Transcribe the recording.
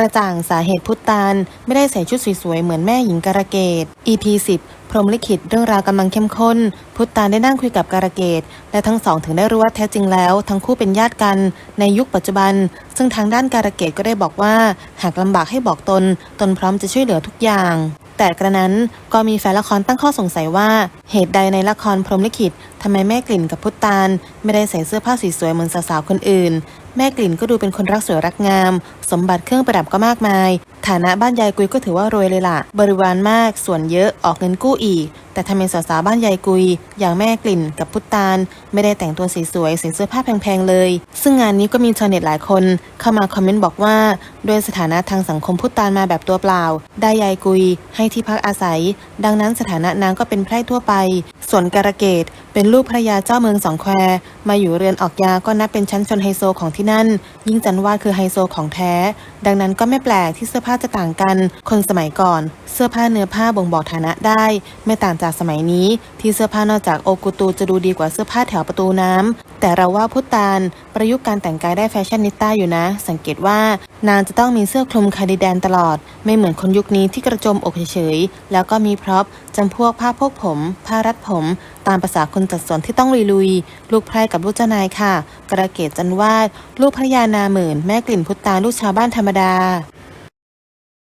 ระจ่างสาเหตุพุทธานไม่ได้ใส่ชุดสวยๆ เหมือนแม่หญิงการะเกด EP 10 พรหมลิขิตเรื่องราวกำลังเข้มข้น พุทธานได้นั่งคุยกับการะเกดและทั้งสองถึงได้รู้ว่าแท้จริงแล้ว ทั้งคู่เป็นญาติกันในยุคปัจจุบัน ซึ่งทางด้านการะเกดก็ได้บอกว่า หากลำบากให้บอกตน ตนพร้อมจะช่วยเหลือทุกอย่าง แต่กระนั้นก็มีแฟนละครตั้งข้อสงสัยว่าเหตุใดในละครพรหมลิขิตทำไมแม่กลิ่นกับพุทธานไม่ได้ใส่เสื้อผ้าสีสวยเหมือนสาวๆคนอื่น แม่กลิ่นก็ดูเป็นคนรักสวยรักงาม สมบัติเครื่องประดับก็มากมาย ฐานะบ้านยายกุยก็ถือว่ารวยเลยล่ะ บริวารมากส่วนเยอะออกเงินกู้อีก แต่ทำไมสาวๆบ้านยายกุย อย่างแม่กลิ่นกับพุทธานไม่ได้แต่งตัวสสวยๆใส่เสื้อผ้าแพงๆเลย ซึ่งงานนี้ก็มีชาวเน็ตหลายคน เข้ามาคอมเมนต์บอกว่า ด้วยสถานะทางสังคมพุทธานมาแบบตัวเปล่า ได้ยายกุย ให้ที่พักอาศัย ดังนั้นสถานะนางก็เป็นไพร่ทั่วไป ส่วนการะเกด เป็นลูกภระยาเจ้าเมืองสองแควมาอยู่เรือนออกยาก็นับเป็นชั้นชนไฮโซของที่นั่น ยิ่งจันวาดคือไฮโซของแท้ ดังนั้นก็ไม่แปลกที่เสื้อผ้าจะต่างกัน คนสมัยก่อน เสื้อผ้าเนื้อผ้าบ่งบอกฐานะได้ ไม่ต่างจากสมัยนี้ ที่เสื้อผ้านอกจากโอกุตูจะดูดีกว่าเสื้อผ้าแถวประตูน้ำ แต่เราว่าพุทธานประยุกต์การแต่งกายได้แฟชั่นนิต้าอยู่นะ สังเกตว่านางจะต้องมีเสื้อคลุมคาร์ดิแดนตลอด ไม่เหมือนคนยุคนี้ที่กระโจมอกเฉยๆ แล้วก็มีพร็อพจำพวกผ้าพกผม ผ้ารัดผม ตามภาษาคนจัดสวนที่ต้องลุยๆ ลูกไพร่กับลูกเจ้านายค่ะ กระเกตจันวาด ลูกภรรยานาหมื่น แม่กลิ่นพุทธาลูกชาวบ้านธรรมดา